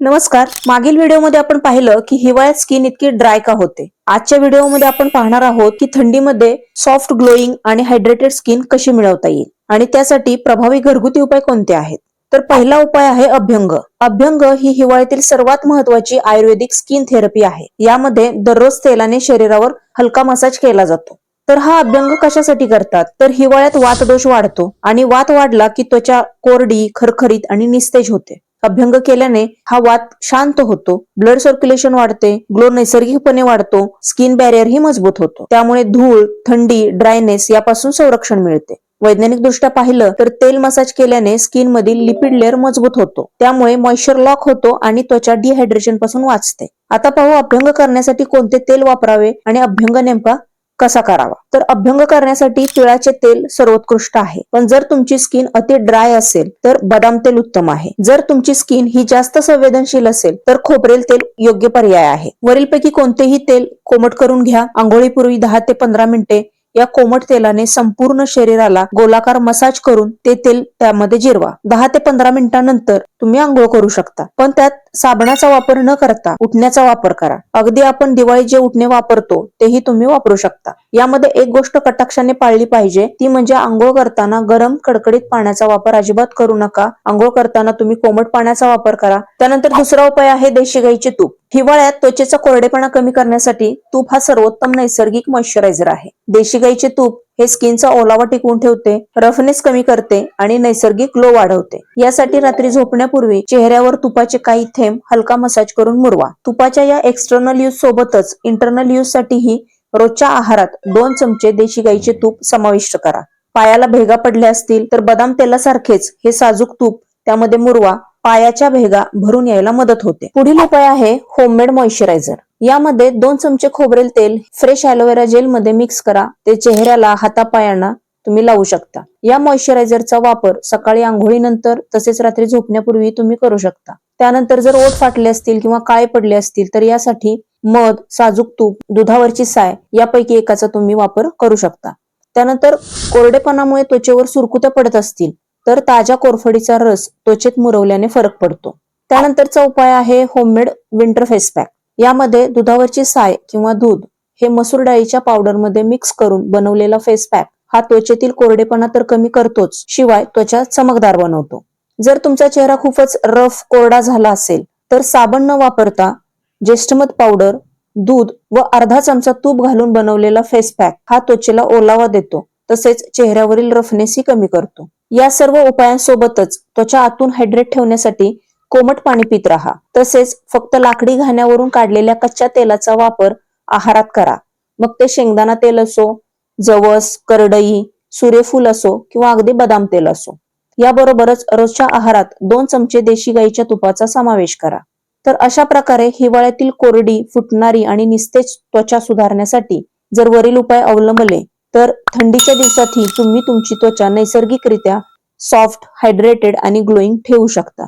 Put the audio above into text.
नमस्कार. मागील व्हिडिओमध्ये आपण पाहिलं की हिवाळ्यात स्किन इतकी ड्राय का होते. आजच्या व्हिडिओमध्ये आपण पाहणार आहोत की थंडीमध्ये सॉफ्ट ग्लोईंग आणि हायड्रेटेड स्किन कशी मिळवता येईल आणि त्यासाठी प्रभावी घरगुती उपाय कोणते आहेत? तर पहिला उपाय आहे अभ्यंग. अभ्यंग ही हिवाळ्यातील सर्वात महत्वाची आयुर्वेदिक स्किन थेरपी आहे. यामध्ये दररोज तेलाने शरीरावर हलका मसाज केला जातो. तर हा अभ्यंग कशासाठी करतात? तर हिवाळ्यात वातदोष वाढतो आणि वात वाढला की त्वचा कोरडी खरखरीत आणि निस्तेज होते. अभ्यंग केल्याने हा वात शांत होतो ब्लड सर्क्युलेशन वाढते ग्लो नैसर्गिकपणे वाढतो स्किन बॅरियरही मजबूत होतो. त्यामुळे धूळ थंडी ड्रायनेस यापासून संरक्षण मिळते. वैज्ञानिक दृष्ट्या पाहिलं तर तेल मसाज केल्याने स्किन मधील लिपिड लेअर मजबूत होतो. त्यामुळे मॉइश्चर लॉक होतो आणि त्वचा डिहायड्रेशनपासून वाचते. आता पाहू अभ्यंग करण्यासाठी कोणते तेल वापरावे आणि अभ्यंग नेमका कसा करावा? तर अभ्यंग करण्यासाठी तिळाचे तेल सर्वोत्कृष्ट आहे. पण जर तुमची स्किन अति ड्राय असेल तर बदाम तेल उत्तम आहे. जर तुमची स्किन ही जास्त संवेदनशील असेल तर खोबरेल तेल योग्य पर्याय आहे. वरीलपैकी कोणतेही तेल कोमट करून घ्या. आंघोळीपूर्वी दहा ते पंधरा मिनिटे या कोमट तेलाने संपूर्ण शरीराला गोलाकार मसाज करून ते तेल त्यामध्ये जिरवा. दहा ते पंधरा मिनिटांनंतर तुम्ही आंघोळ करू शकता. पण त्यात साबणाचा वापर न करता उठण्याचा वापर करा. अगदी आपण दिवाळी जे उठणे वापरतो तेही तुम्ही वापरू शकता. यामध्ये एक गोष्ट कटाक्षाने पाळली पाहिजे ती म्हणजे आंघोळ करताना गरम कडकडीत पाण्याचा वापर अजिबात करू नका. आंघोळ करताना तुम्ही कोमट पाण्याचा वापर करा. त्यानंतर दुसरा उपाय आहे देशी गाईचे तूप. हिवाळ्यात त्वचेचा कोरडेपणा कमी करण्यासाठी तूप हा सर्वोत्तम नैसर्गिक मॉइश्चरायझर आहे. देशी गाईचे तूप हे स्किनचा ओलावा टिकवून ठेवते रफनेस कमी करते आणि नैसर्गिक ग्लो वाढवते. यासाठी रात्री झोपण्यापूर्वी चेहऱ्यावर तुपाचे काही थेंब हलका मसाज करून मुरवा. तुपाच्या या एक्सटर्नल यूज सोबतच इंटरनल यूज साठीही रोजच्या आहारात दोन चमचे देशी गाईचे तूप समाविष्ट करा. पायाला भेगा पडल्या असतील तर बदाम तेलासारखेच हे साजूक तूप त्यामध्ये मुरवा पायाच्या भेगा भरून यायला मदत होते. पुढील उपाय आहे होममेड मॉइश्चरायझर यामध्ये दोन चमचे खोबरेल तेल फ्रेश अलोवेरा जेल मध्ये मिक्स करा. ते चेहऱ्याला हातापायांना तुम्ही लावू शकता. या मॉइश्चरायझरचा वापर सकाळी आंघोळीनंतर तसेच रात्री झोपण्यापूर्वी तुम्ही करू शकता. त्यानंतर जर ओठ फाटले असतील किंवा काळे पडले असतील तर यासाठी मध साजूक तूप दुधावरची साय यापैकी एकाचा तुम्ही वापर करू शकता. त्यानंतर कोरडेपणामुळे त्वचेवर सुरकुत्या पडत असतील तर ताज्या कोरफडीचा रस त्वचेत मुरवल्याने फरक पडतो. त्यानंतरचा उपाय आहे होममेड विंटर फेस पॅक यामध्ये दुधावरची साय किंवा दूध हे मसूर डाळीच्या पावडरमध्ये मिक्स करून बनवलेला फेस पॅक हा त्वचेतील कोरडेपणा तर कमी करतोच शिवाय त्वचा चमकदार बनवतो. जर तुमचा चेहरा खूपच रफ कोरडा झाला असेल तर साबण न वापरता ज्येष्ठमध पावडर दूध व अर्धा चमचा तूप घालून बनवलेला फेस पॅक हा त्वचेला ओलावा देतो. तसेच चेहऱ्यावरील रफनेसही कमी करतो. या सर्व उपायांसोबतच त्वचा आतून हायड्रेट ठेवण्यासाठी कोमट पाणी पित राहा. तसेच फक्त लाकडी घाण्यावरून काढलेल्या कच्च्या तेलाचा वापर आहारात करा. मग ते शेंगदाणा तेल असो जवस करडई सूर्यफूल असो किंवा अगदी बदाम तेल असो. याबरोबरच रोजच्या आहारात दोन चमचे देशी गाईच्या तुपाचा समावेश करा. तर अशा प्रकारे हिवाळ्यातील कोरडी फुटणारी आणि निस्तेज त्वचा सुधारण्यासाठी जर वरील उपाय अवलंबले तर थंडीच्या दिवसातही तुम्ही तुमची त्वचा नैसर्गिकरित्या सॉफ्ट हायड्रेटेड आणि ग्लोईंग ठेवू शकता.